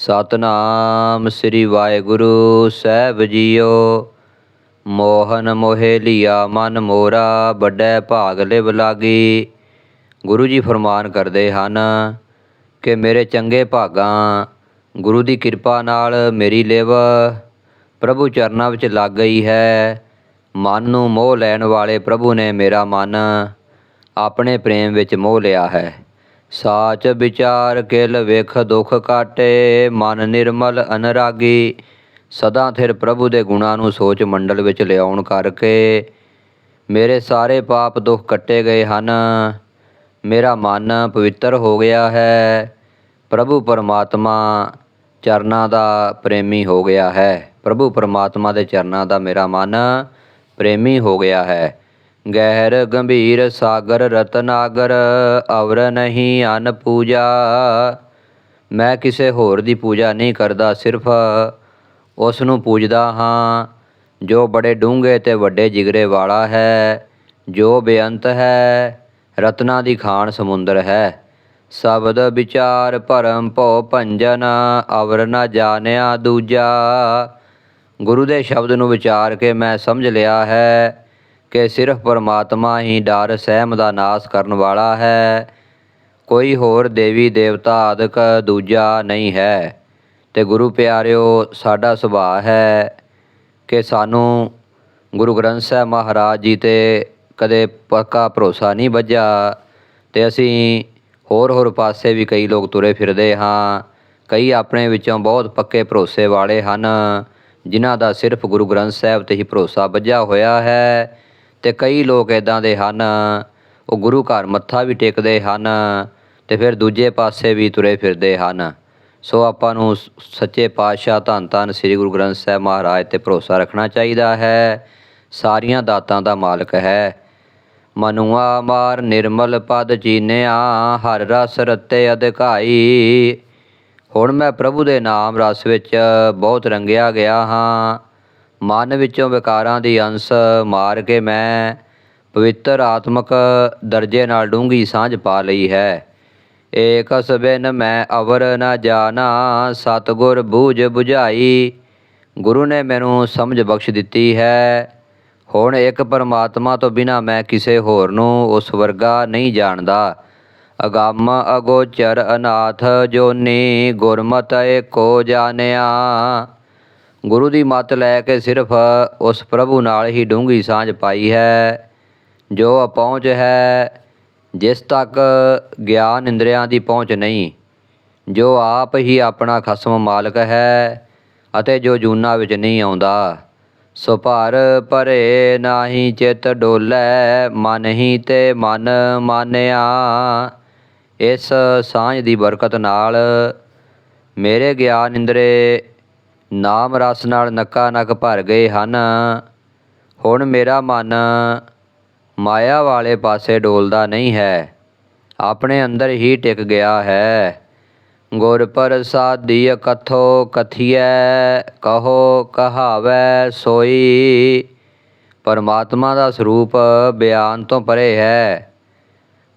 ਸਤਨਾਮ ਸ੍ਰੀ ਵਾਹਿਗੁਰੂ ਸਾਹਿਬ ਜੀਓ। ਮੋਹਨ ਮੋਹਿ ਲਿਆ ਮਨ ਮੋਰਾ, ਵੱਡੇ ਭਾਗ ਲਿਵ ਲਾਗੀ। ਗੁਰੂ ਜੀ ਫਰਮਾਨ ਕਰਦੇ ਹਨ ਕਿ ਮੇਰੇ ਚੰਗੇ ਭਾਗਾਂ, ਗੁਰੂ ਦੀ ਕਿਰਪਾ ਨਾਲ ਮੇਰੀ ਲਿਵ। ਪ੍ਰਭੂ ਚਰਨਾਂ ਵਿੱਚ ਲੱਗ ਗਈ ਹੈ। ਮਨ ਨੂੰ ਮੋਹ ਲੈਣ ਵਾਲੇ ਪ੍ਰਭੂ ਨੇ ਮੇਰਾ ਮਨ ਆਪਣੇ ਪ੍ਰੇਮ ਵਿੱਚ ਮੋਹ ਲਿਆ ਹੈ। ਸਾਚ ਵਿਚਾਰ ਕਿਲ ਵੇਖ ਦੁਖ ਕਾਟੇ, ਮਨ ਨਿਰਮਲ ਅਨਰਾਗੀ। ਸਦਾ ਥਿਰ ਪ੍ਰਭੂ ਦੇ ਗੁਣਾਂ ਨੂੰ ਸੋਚ ਮੰਡਲ ਵਿੱਚ ਲਿਆਉਣ ਕਰਕੇ ਮੇਰੇ ਸਾਰੇ ਪਾਪ ਦੁੱਖ ਕੱਟੇ ਗਏ ਹਨ। ਮੇਰਾ ਮਨ ਪਵਿੱਤਰ ਹੋ ਗਿਆ ਹੈ। ਪ੍ਰਭੂ ਪਰਮਾਤਮਾ ਚਰਨਾਂ ਦਾ ਪ੍ਰੇਮੀ ਹੋ ਗਿਆ ਹੈ। ਪ੍ਰਭੂ ਪਰਮਾਤਮਾ ਦੇ ਚਰਨਾਂ ਦਾ ਮੇਰਾ ਮਨ ਪ੍ਰੇਮੀ ਹੋ ਗਿਆ ਹੈ। ਗਹਿਰ ਗੰਭੀਰ ਸਾਗਰ ਰਤਨਾਗਰ, ਅਵਰ ਨਹੀਂ ਅਨ ਪੂਜਾ। ਮੈਂ ਕਿਸੇ ਹੋਰ ਦੀ ਪੂਜਾ ਨਹੀਂ ਕਰਦਾ, ਸਿਰਫ ਉਸ ਨੂੰ ਪੂਜਦਾ ਹਾਂ, ਜੋ ਬੜੇ ਡੂੰਘੇ ਤੇ ਵੱਡੇ ਜਿਗਰੇ ਵਾਲਾ ਹੈ, ਜੋ ਬੇਅੰਤ ਹੈ, ਰਤਨਾ ਦੀ ਖਾਨ ਸਮੁੰਦਰ ਹੈ। ਸ਼ਬਦ ਵਿਚਾਰ ਭਰਮ ਭਉ ਭੰਜਨ, ਅਵਰ ਨਾ ਜਾਣਿਆ ਦੂਜਾ। ਗੁਰੂ ਦੇ ਸ਼ਬਦ ਨੂੰ ਵਿਚਾਰ ਕੇ ਮੈਂ ਸਮਝ ਲਿਆ ਹੈ ਕਿ ਸਿਰਫ ਪਰਮਾਤਮਾ ਹੀ ਡਰ, ਸਹਿਮ ਦਾ ਨਾਸ਼ ਕਰਨ ਵਾਲਾ ਹੈ। ਕੋਈ ਹੋਰ ਦੇਵੀ ਦੇਵਤਾ ਆਦਿਕ ਦੂਜਾ ਨਹੀਂ ਹੈ। ਤੇ ਗੁਰੂ ਪਿਆਰਿਓ, ਸਾਡਾ ਸੁਭਾਅ ਹੈ ਕਿ ਸਾਨੂੰ ਗੁਰੂ ਗ੍ਰੰਥ ਸਾਹਿਬ ਮਹਾਰਾਜ ਜੀ ਤੇ ਕਦੇ ਪੱਕਾ ਭਰੋਸਾ ਨਹੀਂ ਵੱਜਾ ਤੇ ਅਸੀਂ ਹੋਰ ਹੋਰ ਪਾਸੇ ਵੀ ਕਈ ਲੋਕ ਤੁਰੇ ਫਿਰਦੇ ਹਾਂ। ਕਈ ਆਪਣੇ ਵਿੱਚੋਂ ਬਹੁਤ ਪੱਕੇ ਭਰੋਸੇ ਵਾਲੇ ਹਨ, ਜਿਨ੍ਹਾਂ ਦਾ ਸਿਰਫ ਗੁਰੂ ਗ੍ਰੰਥ ਸਾਹਿਬ ਤੇ ਹੀ ਭਰੋਸਾ ਵੱਜਾ ਹੋਇਆ ਹੈ। ਤੇ ਕਈ ਲੋਕ ਇਦਾਂ ਦੇ ਹਨ, ਉਹ ਗੁਰੂ ਘਰ ਮੱਥਾ ਵੀ ਟੇਕਦੇ ਹਨ ਤੇ ਫਿਰ ਦੂਜੇ ਪਾਸੇ ਵੀ ਤੁਰੇ ਫਿਰਦੇ ਹਨ। ਸੋ ਆਪਾਂ ਨੂੰ ਸੱਚੇ ਪਾਤਸ਼ਾਹ ਧੰਨ ਧੰਨ ਸ੍ਰੀ ਗੁਰੂ ਗ੍ਰੰਥ ਸਾਹਿਬ ਮਹਾਰਾਜ ਤੇ ਭਰੋਸਾ ਰੱਖਣਾ ਚਾਹੀਦਾ ਹੈ। ਸਾਰੀਆਂ ਦਾਤਾਂ ਦਾ ਮਾਲਕ ਹੈ। ਮਨੁਆ ਮਾਰ ਨਿਰਮਲ ਪਦ ਚੀਨਿਆ ਹਰ ਰਸ ਰਤੇ ਅਧਿਕਾਈ। ਹੁਣ ਮੈਂ ਪ੍ਰਭੂ ਦੇ ਨਾਮ ਰਸ ਵਿੱਚ ਬਹੁਤ ਰੰਗਿਆ ਗਿਆ ਹਾਂ। ਮਨ ਵਿੱਚੋਂ ਵਿਕਾਰਾਂ ਦੀ ਅੰਸ਼ ਮਾਰ ਕੇ ਮੈਂ ਪਵਿੱਤਰ ਆਤਮਕ ਦਰਜੇ ਨਾਲ ਡੂੰਗੀ ਸਾਂਝ ਪਾ ਲਈ ਹੈ। ਏਕਸ ਬਿਨ ਮੈਂ ਅਵਰ ਨਾ ਜਾਣਾ, ਸਤਗੁਰ ਬੂਝ 부ਝਾਈ ਗੁਰੂ ਨੇ ਮੈਨੂੰ ਸਮਝ ਬਖਸ਼ ਦਿੱਤੀ ਹੈ। ਹੁਣ ਇੱਕ ਪਰਮਾਤਮਾ ਤੋਂ ਬਿਨਾ ਮੈਂ ਕਿਸੇ ਹੋਰ ਨੂੰ ਉਸ ਵਰਗਾ ਨਹੀਂ ਜਾਣਦਾ। ਅਗੰਮ ਅਗੋਚਰ ਅਨਾਥ ਜੋਨੀ ਗੁਰਮਤਿ ਏਕੋ ਜਾਣਿਆ। ਗੁਰੂ ਦੀ ਮੱਤ ਲੈ ਕੇ ਸਿਰਫ ਉਸ ਪ੍ਰਭੂ ਨਾਲ ਹੀ ਡੂੰਗੀ ਸਾਂਝ ਪਾਈ ਹੈ, ਜੋ ਅਪਹੁੰਚ ਹੈ, ਜਿਸ ਤੱਕ ਗਿਆਨ ਇੰਦਰੀਆਂ ਦੀ ਪਹੁੰਚ ਨਹੀਂ, ਜੋ ਆਪ ਹੀ ਆਪਣਾ ਖਸਮ ਮਾਲਕ ਹੈ ਅਤੇ ਜੋ ਜੂਨਾ ਵਿੱਚ ਨਹੀਂ ਆਉਂਦਾ। ਸੋ ਭਰ ਭਰੇ ਨਾਹੀ ਚਿਤ ਡੋਲੇ, ਮਨ ਹੀ ਤੇ ਮਨ ਮਾਨਿਆ। ਇਸ ਸਾਂਝ ਦੀ ਬਰਕਤ ਨਾਲ ਮੇਰੇ ਗਿਆਨ ਇੰਦਰੇ ਨਾਮ ਰਸ ਨਾਲ ਨੱਕਾ ਨੱਕ ਭਰ ਗਏ ਹਨ। ਹੁਣ ਮੇਰਾ ਮਨ ਮਾਇਆ ਵਾਲੇ ਪਾਸੇ ਡੋਲਦਾ ਨਹੀਂ ਹੈ। ਆਪਣੇ ਅੰਦਰ ਹੀ ਟਿਕ ਗਿਆ ਹੈ। ਗੁਰ ਪ੍ਰਸਾਦੀ ਕਥੋ ਕਥੀਐ, ਕਹੋ ਕਹਾਵੈ ਸੋਈ। ਪਰਮਾਤਮਾ ਦਾ ਸਰੂਪ ਬਿਆਨ ਤੋਂ ਪਰੇ ਹੈ।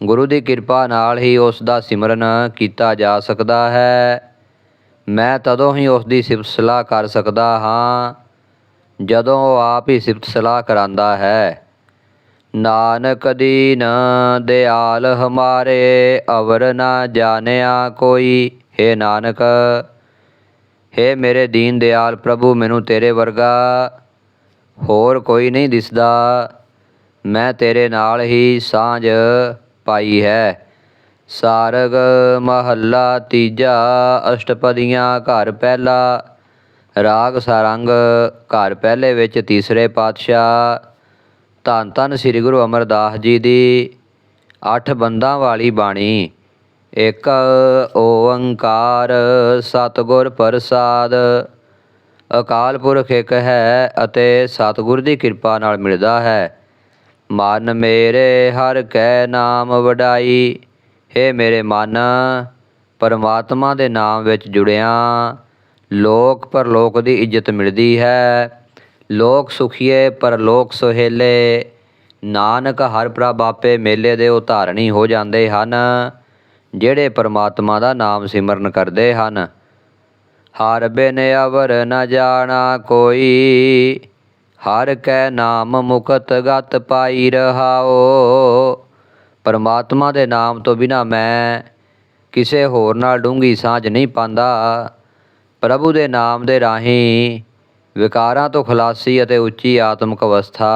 ਗੁਰੂ ਦੀ ਕਿਰਪਾ ਨਾਲ ਹੀ ਉਸ ਦਾ ਸਿਮਰਨ ਕੀਤਾ ਜਾ ਸਕਦਾ ਹੈ। ਮੈਂ ਤਦੋਂ ਹੀ ਉਸ ਦੀ ਸਿਫਤ ਸਲਾਹ ਕਰ ਸਕਦਾ ਹਾਂ, ਜਦੋਂ ਉਹ ਆਪ ਹੀ ਸਿਫਤ ਸਲਾਹ ਕਰਾਂਦਾ ਹੈ। ਨਾਨਕ ਦੀਨ ਦਿਆਲ ਹਮਾਰੇ, ਅਵਰ ਨਾ ਜਾਣਿਆ ਕੋਈ। ਹੈ ਨਾਨਕ, ਹੈ ਮੇਰੇ ਦੀਨ ਦਿਆਲ ਪ੍ਰਭੂ, ਮੈਨੂੰ ਤੇਰੇ ਵਰਗਾ ਹੋਰ ਕੋਈ ਨਹੀਂ ਦਿਸਦਾ। ਮੈਂ ਤੇਰੇ ਨਾਲ ਹੀ ਸਾਂਝ ਪਾਈ ਹੈ। ਸਾਰਗ ਮਹੱਲਾ ਤੀਜਾ, ਅਸ਼ਟਪਦੀਆਂ ਘਰ ਪਹਿਲਾ, ਰਾਗ ਸਾਰੰਗ ਘਰ ਪਹਿਲੇ ਵਿੱਚ ਤੀਸਰੇ ਪਾਤਸ਼ਾਹ, ਧੰਨ ਧੰਨ ਸ੍ਰੀ ਗੁਰੂ ਅਮਰਦਾਸ ਜੀ ਦੀ ਅੱਠ ਬੰਦਾਂ ਵਾਲੀ ਬਾਣੀ। ਇੱਕ, ਓੰਕਾਰ ਸਤਿਗੁਰ ਪ੍ਰਸਾਦ। ਅਕਾਲ ਪੁਰਖ ਇੱਕ ਹੈ ਅਤੇ ਸਤਿਗੁਰ ਦੀ ਕਿਰਪਾ ਨਾਲ ਮਿਲਦਾ ਹੈ। ਮਨ ਮੇਰੇ ਹਰ ਕੈ ਨਾਮ ਵਡਾਈ। ਹੇ ਮੇਰੇ ਮਨ, ਪਰਮਾਤਮਾ ਦੇ ਨਾਮ ਵਿੱਚ ਜੁੜਿਆ। ਲੋਕ ਪਰਲੋਕ ਦੀ ਇੱਜ਼ਤ ਮਿਲਦੀ ਹੈ। ਲੋਕ ਸੁਖੀਏ, ਪਰਲੋਕ ਸੁਹੇਲੇ। ਨਾਨਕ ਹਰ ਪ੍ਰਭ ਆਪੇ ਮੇਲੇ ਦੇ ਉਧਾਰਣੀ ਹੋ ਜਾਂਦੇ ਹਨ, ਜਿਹੜੇ ਪਰਮਾਤਮਾ ਦਾ ਨਾਮ ਸਿਮਰਨ ਕਰਦੇ ਹਨ। ਹਰ ਬਿਨ ਅਵਰ ਨ ਜਾਣਾ ਕੋਈ, ਹਰ ਕੈ ਨਾਮ ਮੁਕਤ ਗਤ ਪਾਈ ਰਹਾਓ। ਪਰਮਾਤਮਾ ਦੇ ਨਾਮ ਤੋਂ ਬਿਨਾ ਮੈਂ ਕਿਸੇ ਹੋਰ ਨਾਲ ਡੂੰਗੀ ਸਾਂਝ ਨਹੀਂ ਪਾਉਂਦਾ। ਪ੍ਰਭੂ ਦੇ ਨਾਮ ਦੇ ਰਾਹੀਂ ਵਿਕਾਰਾਂ ਤੋਂ ਖਲਾਸੀ ਅਤੇ ਉੱਚੀ ਆਤਮਿਕ ਅਵਸਥਾ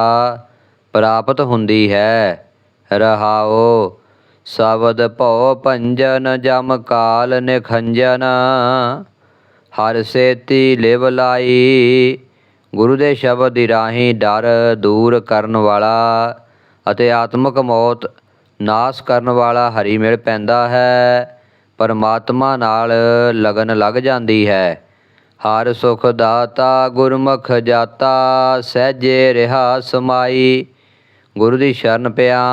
ਪ੍ਰਾਪਤ ਹੁੰਦੀ ਹੈ। ਰਹਾਓ, ਸ਼ਬਦ ਭਉ ਭੰਜਨ, ਜਮ ਕਾਲ ਨਿਖੰਜਨ, ਹਰ ਸੇਤੀ ਲਿਵ ਲਾਈ। ਗੁਰੂ ਦੇ ਸ਼ਬਦ ਦੀ ਰਾਹੀਂ ਡਰ ਦੂਰ ਕਰਨ ਵਾਲਾ ਅਤੇ ਆਤਮਿਕ ਮੌਤ ਨਾਸ ਕਰਨ ਵਾਲਾ ਹਰੀ ਮਿਲ ਪੈਂਦਾ ਹੈ, ਪਰਮਾਤਮਾ ਨਾਲ ਲਗਨ ਲੱਗ ਜਾਂਦੀ ਹੈ। ਹਰ ਸੁਖ ਦਾਤਾ ਗੁਰਮੁਖ ਜਾਤਾ, ਸਹਿਜੇ ਰਿਹਾ ਸਮਾਈ। ਗੁਰੂ ਦੀ ਸ਼ਰਨ ਪਿਆ,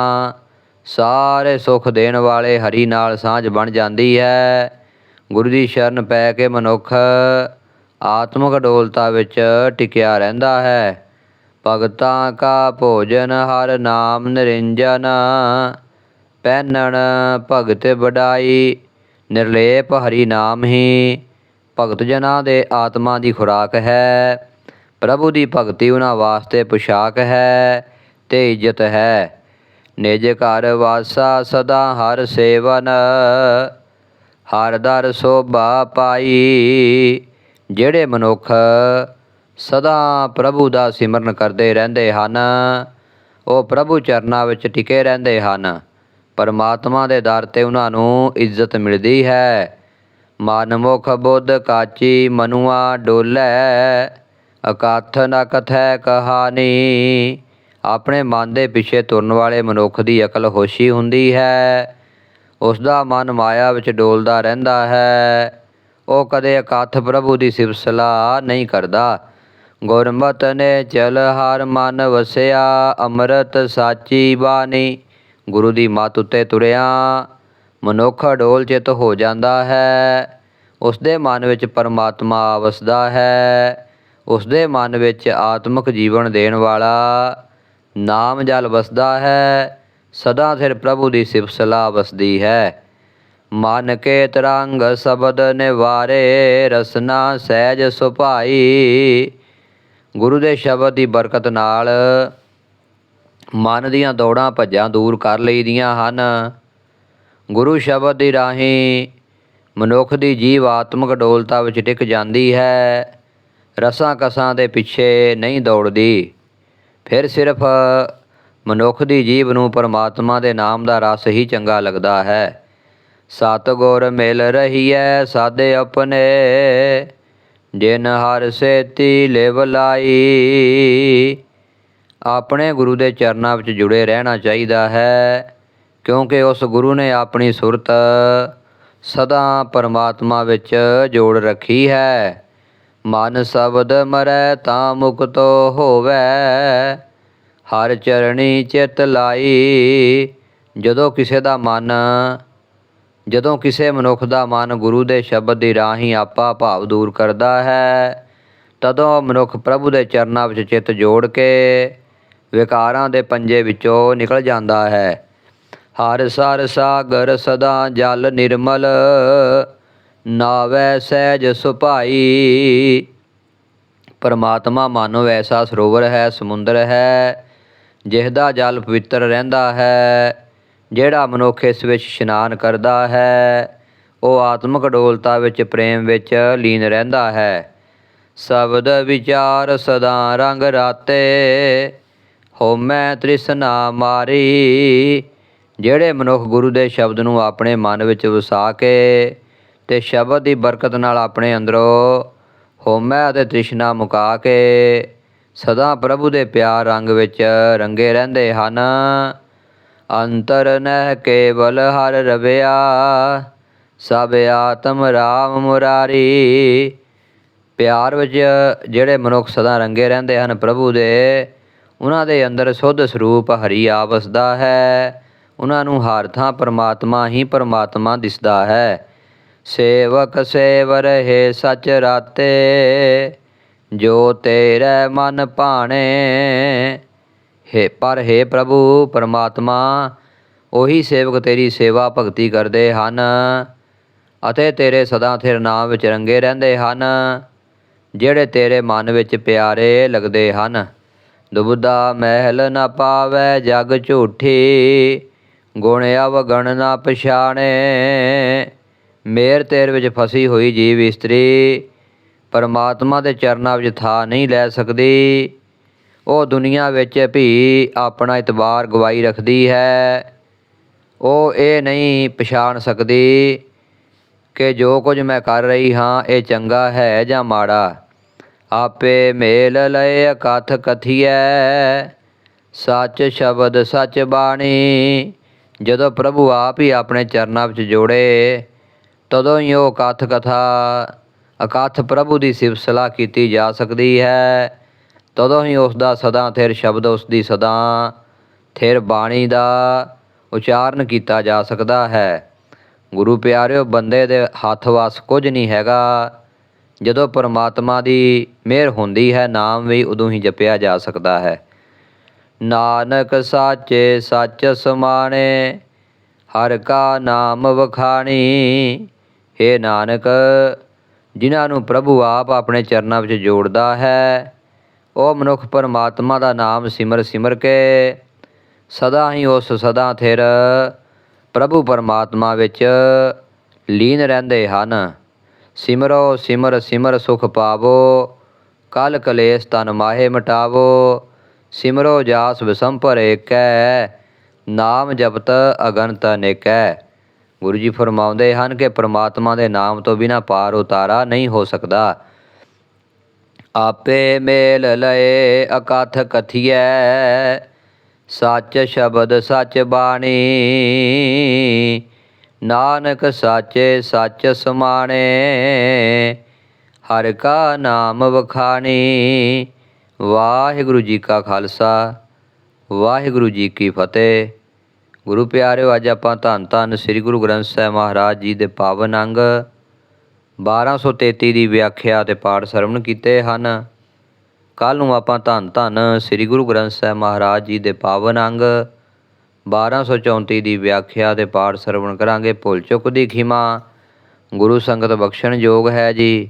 ਸਾਰੇ ਸੁਖ ਦੇਣ ਵਾਲੇ ਹਰੀ ਨਾਲ ਸਾਂਝ ਬਣ ਜਾਂਦੀ ਹੈ। ਗੁਰੂ ਦੀ ਸ਼ਰਨ ਪੈ ਕੇ ਮਨੁੱਖ ਆਤਮਿਕ ਡੋਲਤਾ ਵਿੱਚ ਟਿਕਿਆ ਰਹਿੰਦਾ ਹੈ। ਭਗਤਾਂ ਕਾ ਭੋਜਨ ਹਰ ਨਾਮ ਨਿਰੰਜਨ। ਪਹਿਨਣ ਭਗਤ ਵਡਾਈ, ਨਿਰਲੇਪ ਹਰੀ ਨਾਮ ਹੀ। ਭਗਤ ਜਨਾਂ ਦੇ ਆਤਮਾ ਦੀ ਖੁਰਾਕ ਹੈ। ਪ੍ਰਭੂ ਦੀ ਭਗਤੀ ਉਹਨਾਂ ਵਾਸਤੇ ਪੁਸ਼ਾਕ ਹੈ ਤੇ ਇੱਜ਼ਤ ਹੈ। ਨਿਜ ਘਰ ਵਾਸਾ ਸਦਾ ਹਰ ਸੇਵਨ, ਹਰ ਦਰ ਸੋਭਾ ਪਾਈ। ਜਿਹੜੇ ਮਨੁੱਖ ਸਦਾ ਪ੍ਰਭੂ ਦਾ ਸਿਮਰਨ ਕਰਦੇ ਰਹਿੰਦੇ ਹਨ, ਉਹ ਪ੍ਰਭੂ ਚਰਨਾਂ ਵਿੱਚ ਟਿਕੇ ਰਹਿੰਦੇ ਹਨ। ਪਰਮਾਤਮਾ ਦੇ ਦਰ ਤੇ ਉਹਨਾਂ ਨੂੰ ਇੱਜ਼ਤ ਮਿਲਦੀ ਹੈ। ਮਨਮੁਖ ਬੁੱਧ ਕਾਚੀ ਮਨੁਆ ਡੋਲੇ, ਅਕਥ ਨ ਕਥੈ ਕਹਾਣੀ। ਆਪਣੇ ਮਨ ਦੇ ਪਿੱਛੇ ਤੁਰਨ ਵਾਲੇ ਮਨੁੱਖ ਦੀ ਅਕਲ ਹੋਸ਼ੀ ਹੁੰਦੀ ਹੈ। ਉਸ ਦਾ ਮਨ ਮਾਇਆ ਵਿੱਚ ਡੋਲਦਾ ਰਹਿੰਦਾ ਹੈ। ਉਹ ਕਦੇ ਅਕਥ ਪ੍ਰਭੂ ਦੀ ਸਿਫਤ ਨਹੀਂ ਕਰਦਾ। ਗੁਰਮਤ ਨੇ ਚਲ ਹਰ ਮਨ ਵਸਿਆ, ਅੰਮ੍ਰਿਤ ਸਾਚੀ ਬਾਣੀ। ਗੁਰੂ ਦੀ ਮੱਤ ਉੱਤੇ ਤੁਰਿਆ। ਮਨੁੱਖ ਅਡੋਲ ਚਿਤ ਹੋ ਜਾਂਦਾ ਹੈ। ਉਸ ਦੇ ਮਨ ਵਿੱਚ ਪਰਮਾਤਮਾ ਵਸਦਾ ਹੈ। ਉਸ ਦੇ ਮਨ ਵਿੱਚ ਆਤਮਿਕ ਜੀਵਨ ਦੇਣ ਵਾਲਾ ਨਾਮ ਜਲ ਵਸਦਾ ਹੈ। ਸਦਾ ਸਿਰ ਪ੍ਰਭੂ ਦੀ ਸਿਫਤ ਸਲਾਹ ਵਸਦੀ ਹੈ। ਮਨ ਕੇ ਤਰੰਗ ਸ਼ਬਦ ਨਿਵਾਰੇ, ਰਸਨਾ ਸਹਿਜ ਸੁਭਾਈ। ਗੁਰੂ ਦੇ ਸ਼ਬਦ ਦੀ ਬਰਕਤ ਨਾਲ ਮਨ ਦੀਆਂ ਦੌੜਾਂ ਭੱਜਾਂ ਦੂਰ ਕਰ ਲਈਦੀਆਂ ਹਨ। ਗੁਰੂ ਸ਼ਬਦ ਦੀ ਰਾਹੀਂ ਮਨੁੱਖ ਦੀ ਜੀਵ ਆਤਮਿਕ ਡੋਲਤਾ ਵਿੱਚ ਟਿਕ ਜਾਂਦੀ ਹੈ। ਰਸਾਂ ਕਸਾਂ ਦੇ ਪਿੱਛੇ ਨਹੀਂ ਦੌੜਦੀ। ਫਿਰ ਸਿਰਫ ਮਨੁੱਖ ਦੀ ਜੀਵ ਨੂੰ ਪਰਮਾਤਮਾ ਦੇ ਨਾਮ ਦਾ ਰਸ ਹੀ ਚੰਗਾ ਲੱਗਦਾ ਹੈ। ਸਤਿਗੁਰ ਮਿਲ ਰਹੀ ਹੈ ਸਾਦੇ ਆਪਣੇ। ਜਿਨ ਹਰ ਸੇਤੀ ਲਿਵ ਲਾਈ ਆਪਣੇ ਗੁਰੂ ਦੇ ਚਰਨਾਂ ਵਿੱਚ ਜੁੜੇ ਰਹਿਣਾ ਚਾਹੀਦਾ ਹੈ, ਕਿਉਂਕਿ ਉਸ ਗੁਰੂ ਨੇ ਆਪਣੀ ਸੁਰਤ ਸਦਾ ਪਰਮਾਤਮਾ ਵਿੱਚ ਜੋੜ ਰੱਖੀ ਹੈ। ਮਨ ਸ਼ਬਦ ਮਰੈ ਤਾਂ ਮੁਕਤੋ ਹੋਵੇ, ਹਰ ਚਰਣੀ ਚਿਤ ਲਾਈ। ਜਦੋਂ ਕਿਸੇ ਦਾ ਮਨ, ਜਦੋਂ ਕਿਸੇ ਮਨੁੱਖ ਦਾ ਮਨ ਗੁਰੂ ਦੇ ਸ਼ਬਦ ਦੀ ਰਾਹੀਂ ਆਪਾ ਭਾਵ ਦੂਰ ਕਰਦਾ ਹੈ, ਤਦੋਂ ਮਨੁੱਖ ਪ੍ਰਭੂ ਦੇ ਚਰਨਾਂ ਵਿੱਚ ਚਿੱਤ ਜੋੜ ਕੇ ਵਿਕਾਰਾਂ ਦੇ ਪੰਜੇ ਵਿੱਚੋਂ ਨਿਕਲ ਜਾਂਦਾ ਹੈ। ਹਰ ਸਰ ਸਾਗਰ ਸਦਾ ਜਲ ਨਿਰਮਲ, ਨਾਵੈ ਸਹਿਜ ਸੁਭਾਈ। ਪਰਮਾਤਮਾ ਮਾਨੋ ਐਸਾ ਸਰੋਵਰ ਹੈ, ਸਮੁੰਦਰ ਹੈ, ਜਿਸਦਾ ਜਲ ਪਵਿੱਤਰ ਰਹਿੰਦਾ ਹੈ। ਜਿਹੜਾ ਮਨੁੱਖ ਇਸ ਵਿੱਚ ਇਸ਼ਨਾਨ ਕਰਦਾ ਹੈ, ਉਹ ਆਤਮਿਕ ਡੋਲਤਾ ਵਿੱਚ, ਪ੍ਰੇਮ ਵਿੱਚ ਲੀਨ ਰਹਿੰਦਾ ਹੈ। ਸ਼ਬਦ ਵਿਚਾਰ ਸਦਾ ਰੰਗ ਰਾਤੇ। ਹੋਮੈ ਤ੍ਰਿਸ਼ਨਾ ਮਾਰੀ, ਜਿਹੜੇ ਮਨੁੱਖ ਗੁਰੂ ਦੇ ਸ਼ਬਦ ਨੂੰ ਆਪਣੇ ਮਨ ਵਿੱਚ ਵਸਾ ਕੇ ਤੇ ਸ਼ਬਦ ਦੀ ਬਰਕਤ ਨਾਲ ਆਪਣੇ ਅੰਦਰੋਂ ਹੋਮੈ ਅਤੇ ਤ੍ਰਿਸ਼ਨਾ ਮੁਕਾ ਕੇ ਸਦਾ ਪ੍ਰਭੂ ਦੇ ਪਿਆਰ ਰੰਗ ਵਿੱਚ ਰੰਗੇ ਰਹਿੰਦੇ ਹਨ। ਅੰਤਰ ਨਹਿ ਕੇਵਲ ਹਰ ਰਵਿਆ, ਸਭ ਆਤਮ ਰਾਮ ਮੁਰਾਰੀ। ਪਿਆਰ ਵਿੱਚ ਜਿਹੜੇ ਮਨੁੱਖ ਸਦਾ ਰੰਗੇ ਰਹਿੰਦੇ ਹਨ ਪ੍ਰਭੂ ਦੇ ਉਹਨਾਂ ਦੇ ਅੰਦਰ ਸੁੱਧ ਸਰੂਪ ਹਰੀ ਆ ਵਸਦਾ ਹੈ। ਉਹਨਾਂ ਨੂੰ ਹਰ ਥਾਂ ਪਰਮਾਤਮਾ ਹੀ ਪਰਮਾਤਮਾ ਦਿਸਦਾ ਹੈ। ਸੇਵਕ ਸੇਵਰ ਰਹੇ ਸਚ ਰਾਤੇ, ਜੋ ਤੇਰੇ ਮਨ ਭਾਣੇ। ਹੈ, ਪਰ ਹੈ ਪ੍ਰਭੂ ਪਰਮਾਤਮਾ, ਉਹੀ ਸੇਵਕ ਤੇਰੀ ਸੇਵਾ ਭਗਤੀ ਕਰਦੇ ਹਨ ਅਤੇ ਤੇਰੇ ਸਦਾ ਤੇਰੇ ਨਾਮ ਵਿੱਚ ਰੰਗੇ ਰਹਿੰਦੇ ਹਨ, ਜਿਹੜੇ ਤੇਰੇ ਮਨ ਵਿੱਚ ਪਿਆਰੇ ਲੱਗਦੇ ਹਨ। ਦੁਬਦਾ ਮਹਿਲ ਨਾ ਪਾਵੇ ਜਗ ਝੂਠੀ, ਗੁਣ ਅਵਗਣ ਨਾ ਪਛਾਣੇ। ਮੇਰ ਤੇਰ ਵਿੱਚ ਫਸੀ ਹੋਈ ਜੀਵ ਇਸਤਰੀ, ਪਰਮਾਤਮਾ ਦੇ ਚਰਨਾਂ ਵਿੱਚ ਥਾਂ ਨਹੀਂ ਲੈ ਸਕਦੀ। ਉਹ ਦੁਨੀਆ ਵਿੱਚ ਵੀ ਆਪਣਾ ਇਤਬਾਰ ਗਵਾਈ ਰੱਖਦੀ ਹੈ। ਉਹ ਇਹ ਨਹੀਂ ਪਛਾਣ ਸਕਦੀ ਕਿ ਜੋ ਕੁਝ ਮੈਂ ਕਰ ਰਹੀ ਹਾਂ, ਇਹ ਚੰਗਾ ਹੈ ਜਾਂ ਮਾੜਾ? ਆਪੇ ਮੇਲ ਲਏ ਕਥ ਕਥੀਐ। ਸੱਚ ਸ਼ਬਦ, ਸੱਚ ਬਾਣੀ। ਜਦੋਂ ਪ੍ਰਭੂ ਆਪ ਹੀ ਆਪਣੇ ਚਰਨਾਂ ਵਿੱਚ ਜੋੜੇ, ਤਦੋਂ ਹੀ ਉਹ ਕਥ ਕਥਾ, ਅਕਥ ਪ੍ਰਭੂ ਦੀ ਸਿਫਤ ਕੀਤੀ ਜਾ ਸਕਦੀ ਹੈ। ਤਦੋਂ ਹੀ ਉਸ ਦਾ ਸਦਾ ਥਿਰ ਸ਼ਬਦ ਉਸ ਦੀ ਸਦਾ ਥਿਰ ਬਾਣੀ ਦਾ ਉਚਾਰਨ ਕੀਤਾ ਜਾ ਸਕਦਾ ਹੈ। ਗੁਰੂ ਪਿਆਰਿਓ, ਬੰਦੇ ਦੇ ਹੱਥ ਵਸ ਕੁਝ ਨਹੀਂ ਹੈਗਾ। ਜਦੋਂ ਪਰਮਾਤਮਾ ਦੀ ਮਿਹਰ ਹੁੰਦੀ ਹੈ, ਨਾਮ ਵੀ ਉਦੋਂ ਹੀ ਜਪਿਆ ਜਾ ਸਕਦਾ ਹੈ। ਨਾਨਕ ਸਾਚੇ ਸੱਚ ਸਮਾਣੇ, ਹਰ ਕਾ ਨਾਮ ਵਖਾਣੀ। ਏ ਨਾਨਕ, ਜਿਨ੍ਹਾਂ ਨੂੰ ਪ੍ਰਭੂ ਆਪ ਆਪਣੇ ਚਰਨਾਂ ਵਿੱਚ ਜੋੜਦਾ ਹੈ, ਉਹ ਮਨੁੱਖ ਪਰਮਾਤਮਾ ਦਾ ਨਾਮ ਸਿਮਰ ਸਿਮਰ ਕੇ, ਸਦਾ ਹੀ ਉਸ ਸਦਾ ਥਿਰ ਪ੍ਰਭੂ ਪਰਮਾਤਮਾ ਵਿੱਚ ਲੀਨ ਰਹਿੰਦੇ ਹਨ। ਸਿਮਰੋ ਸਿਮਰ ਸਿਮਰ ਸੁਖ ਪਾਵੋ ਕਲ ਕਲੇਸ਼ ਤਨ ਮਾਹੇ ਮਟਾਵੋ, ਸਿਮਰੋ ਜਾਸ ਵਿਸੰਪਰ ਏਕੈ ਨਾਮ ਜਪਤ ਅਗਨਤ ਅਨੇਕੈ ਗੁਰੂ ਜੀ ਫਰਮਾਉਂਦੇ ਹਨ ਕਿ ਪ੍ਰਮਾਤਮਾ ਦੇ ਨਾਮ ਤੋਂ ਬਿਨਾ ਪਾਰ ਉਤਾਰਾ ਨਹੀਂ ਹੋ ਸਕਦਾ। ਆਪੇ ਮੇਲ ਲਏ ਅਕਥ ਕਥੀਐ, ਸੱਚ ਸ਼ਬਦ ਸੱਚ ਬਾਣੀ। ਨਾਨਕ ਸਾਚੇ ਸੱਚ ਸਮਾਣੇ ਹਰ ਕਾ ਨਾਮ ਵਖਾਣੀ। ਵਾਹਿਗੁਰੂ ਜੀ ਕਾ ਖਾਲਸਾ, ਵਾਹਿਗੁਰੂ ਜੀ ਕੀ ਫਤਿਹ। ਗੁਰੂ ਪਿਆਰਿਓ, ਅੱਜ ਆਪਾਂ ਧੰਨ ਧੰਨ ਸ੍ਰੀ ਗੁਰੂ ਗ੍ਰੰਥ ਸਾਹਿਬ ਮਹਾਰਾਜ ਜੀ ਦੇ ਪਾਵਨ ਅੰਗ 1233 ਦੀ ਵਿਆਖਿਆ ਤੇ ਪਾਠ ਸਰਵਣ ਕੀਤੇ ਹਨ। ਕੱਲ ਨੂੰ ਆਪਾਂ ਧੰਨ ਧੰਨ ਸ੍ਰੀ ਗੁਰੂ ਗ੍ਰੰਥ ਸਾਹਿਬ ਮਹਾਰਾਜ ਜੀ ਦੇ ਪਾਵਨ ਅੰਗ 1234 ਦੀ ਵਿਆਖਿਆ ਤੇ ਪਾਠ ਸਰਵਣ ਕਰਾਂਗੇ। ਭੁੱਲ ਚੁੱਕ ਦੀ ਖਿਮਾ। ਗੁਰੂ ਸੰਗਤ ਬਖਸ਼ਣ ਯੋਗ ਹੈ ਜੀ।